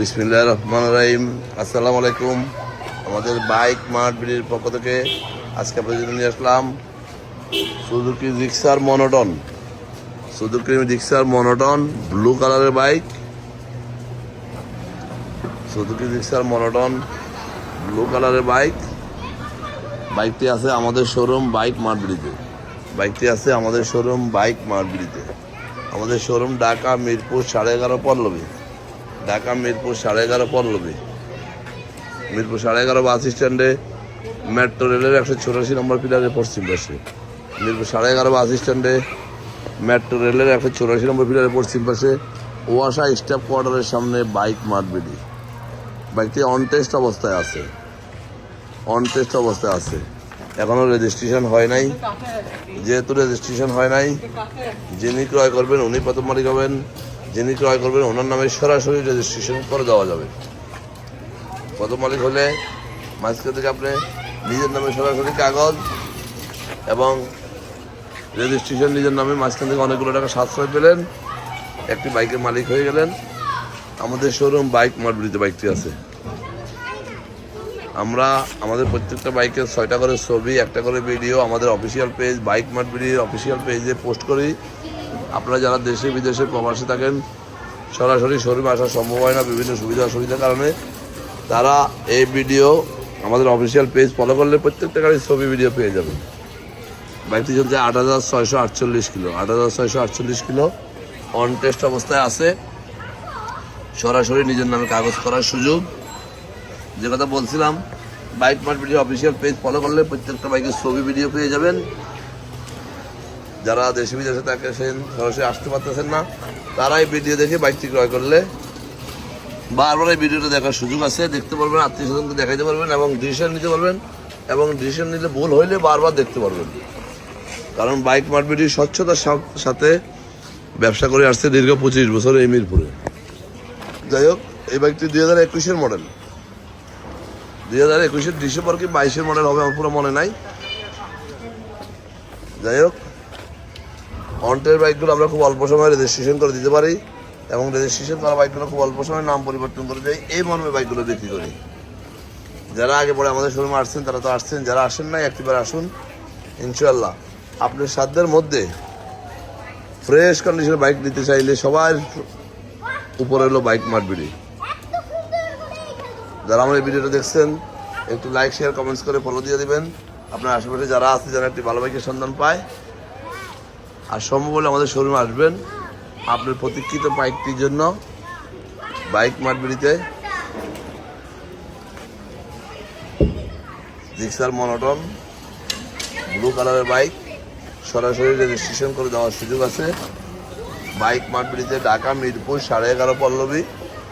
বিসমিল্লাহ রহমান রাহিম। আসসালামু আলাইকুম। আমাদের বাইক মার্ট বিডির পক্ষ থেকে আজকে আপনাদের নিয়ে আসলাম Suzuki Gixxer monotone. Suzuki Gixxer monotone, blue কালারের bike. Suzuki Gixxer monotone, blue কালারের বাইক। বাইকটি আছে আমাদের শোরুম বাইক মার্টবিড়িতে বাইকটি আছে আমাদের শোরুম বাইক মার্টবিড়িতে আমাদের শোরুম ঢাকা, মিরপুর, সাড়ে এগারো পল্লবী। ঢাকা মিরপুর সাড়ে এগারো পল্লবী মিরপুর সাড়ে এগারো বাস স্ট্যান্ডে মেট্রো রেলের একশো চুরাশি নম্বর পিলারের পশ্চিম পাশে। মিরপুর সাড়ে এগারো বাস স্ট্যান্ডে মেট্রো রেলের একশো চুরাশি নম্বর পিলারের পশ্চিম পাশে ওয়াসা স্টাফ কোয়ার্টারের সামনে বাইক মার্টবিডি বাইকটি অন টেস্ট অবস্থায় আছে। অন টেস্ট অবস্থায় আছে। এখনও রেজিস্ট্রেশন হয় নাই। যেহেতু রেজিস্ট্রেশন হয় নাই, যিনি ক্রয় করবেন, উনি প্রথম মালিক হবেন। যিনি ক্রয় করবেন, ওনার নামে সরাসরি রেজিস্ট্রেশন করে দেওয়া যাবে। কত মালিক হলে মাঝখান থেকে আপনি নিজের নামে সরাসরি কাগজ এবং রেজিস্ট্রেশন নিজের নামে মাঝখান থেকে অনেকগুলো টাকা সাশ্রয় পেলেন। একটি বাইকের মালিক হয়ে গেলেন। আমাদের শোরুম বাইক মার্বলিতে বাইকটি আছে। আমরা, আমাদের প্রত্যেকটা বাইকের ছয়টা করে ছবি, একটা করে ভিডিও আমাদের অফিসিয়াল পেজ বাইক মার্বিডির অফিসিয়াল পেজে পোস্ট করি। আপনারা যারা দেশে, বিদেশে প্রবাসে থাকেন, সরাসরি শোরুমে আসা সম্ভব হয় না, বিভিন্ন সুবিধা অসুবিধার কারণে। তারা এই ভিডিও আমাদের অফিসিয়াল পেজ ফলো করলে প্রত্যেকটা গাড়ির ছবি ভিডিও পেয়ে যাবেন। বাইকটি চলছে আট হাজার ছয়শো আটচল্লিশ কিলো, আট হাজার ছয়শো আটচল্লিশ কিলো অন টেস্ট অবস্থায় আছে, সরাসরি নিজের নামে কাগজ করার সুযোগ। যে কথা বলছিলাম, bike mart video official page follow করলে প্রত্যেকটা বাইকের ছবি ভিডিও পেয়ে যাবেন। যারা দেশে বিদেশে থাকেছেন সরাসরি আসতে পারতেছেন না, তারাই ভিডিও দেখে বাইকটি ক্রয় করলে বারবার এই ভিডিওটা দেখার সুযোগ আছে। দেখতে পারবেন, আত্মীয় স্বজনকে দেখাইতে পারবেন এবং ডিসিশন নিতে পারবেন এবং ডিসিশন নিলে ভুল হইলে বারবার দেখতে পারবেন। কারণ বাইক মার্ট স্বচ্ছতার সাথে ব্যবসা করে আসছে দীর্ঘ পঁচিশ বছর এই মিরপুরে। যাই হোক, এই বাইকটি দুই হাজার একুশের মডেল। দুই হাজার একুশের ডিসেম্বর কি বাইশের মডেল হবে আমার পুরো মনে নাই। যাই হোক অন্টের বাইকগুলো আমরা খুব অল্প সময় রেজিস্ট্রেশন করে দিতে পারি এবং রেজিস্ট্রেশন করা বাইকগুলো খুব অল্প সময় নাম পরিবর্তন করে দেয় এই মর্মে বাইকগুলো বিক্রি করি। যারা আগে পরে আমাদের শোরুমে আসছেন, তারা তো আসছেন, যারা আসেন নাই, একটিবার আসুন ইনশাল্লাহ আপনার সাধ্যের মধ্যে ফ্রেশ কন্ডিশনের বাইক নিতে চাইলে সবার উপরে হলো বাইক মারবিড়ি যারা আমার এই ভিডিওটা দেখছেন, একটু লাইক শেয়ার কমেন্টস করে ফলো দিয়ে দিবেন। আপনার আশেপাশে যারা আছে, যারা একটি ভালো বাইকের সন্ধান পায় আর সম্ভব হলে আমাদের শোরুমে আসবেন। আপনার প্রতীক্ষিত বাইকটির জন্য। বাইক মারবিড়িতে রিক্সার মনোটন ব্লু কালারের বাইক সরাসরি রেজিস্ট্রেশন করে দেওয়ার সুযোগ আছে। বাইক মাঠবিড়িতে ঢাকা, মিরপুর, সাড়ে এগারো পল্লবী।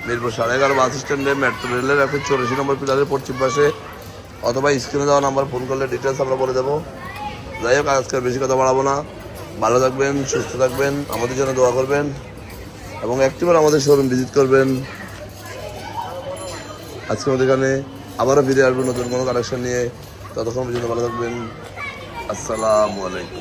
মিরপুর সাড়ে এগারো বাস স্ট্যান্ডে মেট্রো রেলের একশো চৌরাশি নম্বর পিলারের পশ্চিম পাশে। অথবা স্ক্রিনে দেওয়া নাম্বার ফোন করলে ডিটেলস আমরা বলে দেবো। যাই হোক, আজকে বেশি কথা বাড়াবো না। ভালো থাকবেন, সুস্থ থাকবেন, আমাদের জন্য দোয়া করবেন এবং একটিবার আমাদের শোরুম ভিজিট করবেন। আজকে আমাদের এখানে আবারও ফিরে আসবেন নতুন কোনো কালেকশন নিয়ে। ততক্ষণ পর্যন্ত ভালো থাকবেন। আসসালামু আলাইকুম।